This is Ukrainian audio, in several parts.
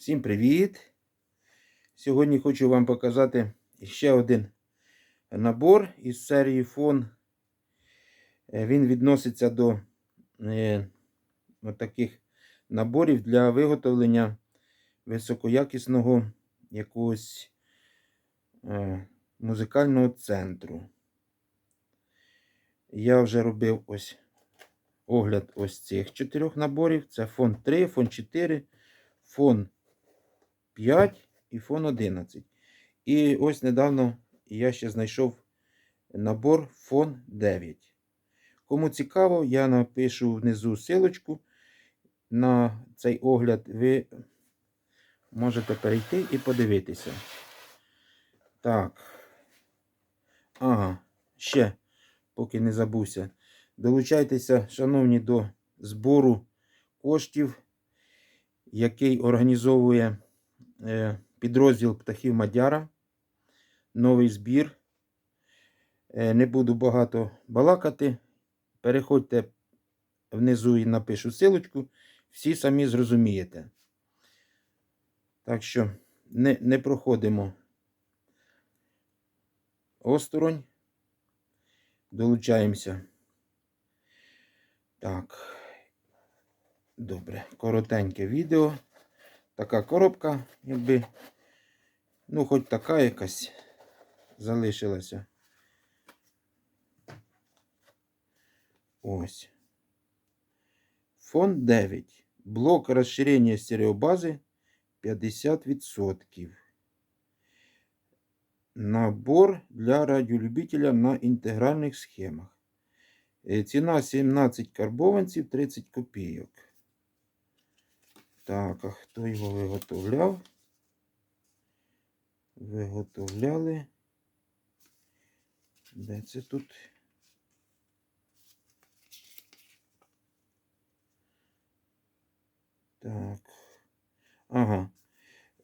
Всім привіт! Сьогодні хочу вам показати ще один набор із серії фон. Е, Він відноситься до е, таких наборів для виготовлення високоякісного якогось е, музикального центру. Я вже робив ось огляд ось цих чотирьох наборів. Це фон 3, фон 4, фон 5 і фон 11. І ось недавно я ще знайшов набор фон 9. Кому цікаво, я напишу внизу силочку на цей огляд. Ви можете перейти і подивитися. Так. Ага, ще, поки не забувся. Долучайтеся, шановні, до збору коштів, який організовує підрозділ птахів Мадяра. Новий збір. Е, не буду багато балакати. Переходьте внизу і напишу силочку. Всі самі зрозумієте. Так що не, не проходимо осторонь. Долучаємося. Так. Добре, коротеньке відео. Така коробка, якби, ну, хоч така якась залишилася. Ось. Фон 9. Блок розширення стереобази 50%. Набор для радіолюбителя на інтегральних схемах. Е, Ціна 17 карбованців 30 копійок. Так, а хто його виготовляв? Виготовляли. Де це тут? Так. Ага.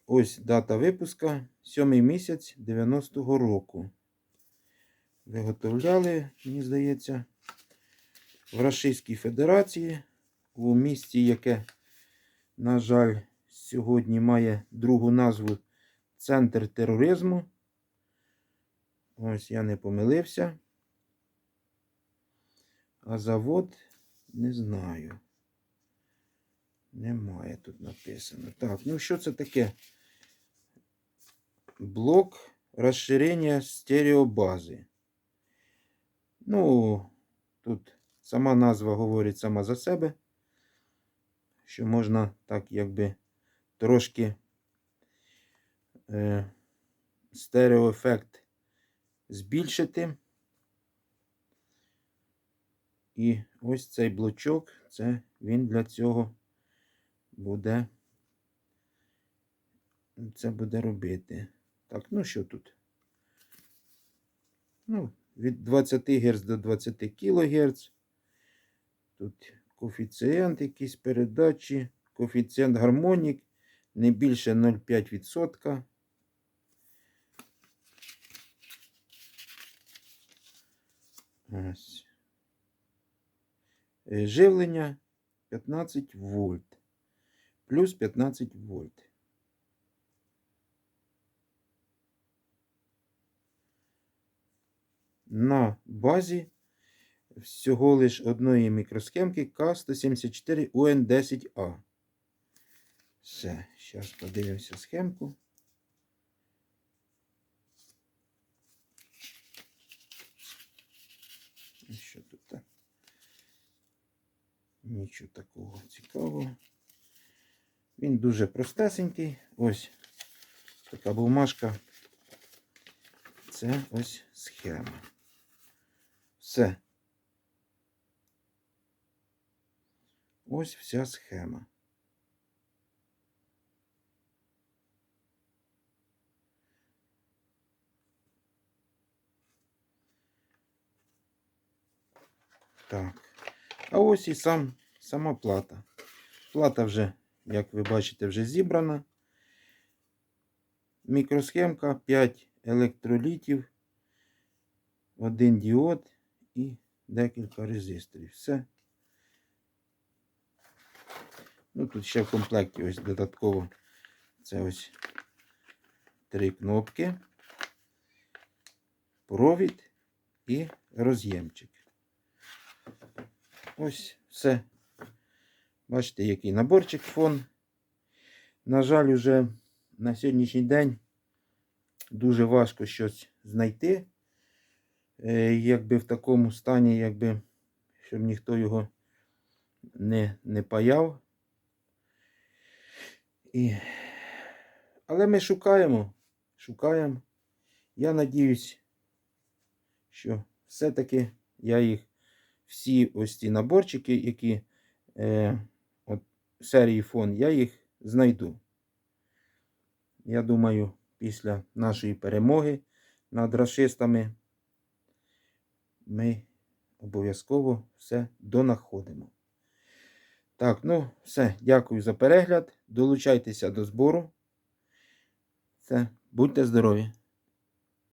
Ось дата випуска. Сьомий місяць 90-го року. Виготовляли, мені здається, в Рашистській Федерації у місті, яке, на жаль, сьогодні має другу назву Центр тероризму. Ось я не помилився. А завод не знаю. Немає тут написано. Так, ну що це таке? Блок розширення стереобази. Ну, тут сама назва говорить сама за себе, що можна так, якби трошки е, стереоефект збільшити. І ось цей блочок, це він для цього буде. Це буде робити. Так, ну що тут? Ну, від 20 Гц до 20 кГц. Тут коефіцієнт якийсь передачі, коефіцієнт гармонік не більше 0,5%. Ось. Е, Живлення 15 вольт. Плюс 15 вольт. На базі всього лиш одної мікросхемки К174 УН10А. Все, зараз подивимося схемку. Що тут? так? Нічого такого цікавого. Він дуже простесенький. Ось така бумажка. Це ось схема. Все. Ось вся схема. Так. А ось і сам, сама плата. Плата вже, як ви бачите, вже зібрана. Мікросхемка 5 електролітів, один діод і декілька резисторів. Все. Ну, тут ще в комплекті ось додатково Це ось три кнопки, провід і роз'ємчик. Ось все. Бачите, який наборчик фон. На жаль, уже на сьогоднішній день дуже важко щось знайти. Е, якби в такому стані, якби, щоб ніхто його не, не паяв. І... Але ми шукаємо, шукаємо. Я надіюсь, що все-таки я їх всі ось ці наборчики, які е, от, серії фон, я їх знайду. Я думаю, після нашої перемоги над расистами ми обов'язково все донаходимо. Так, ну все, дякую за перегляд. Долучайтеся до збору. Все, будьте здорові!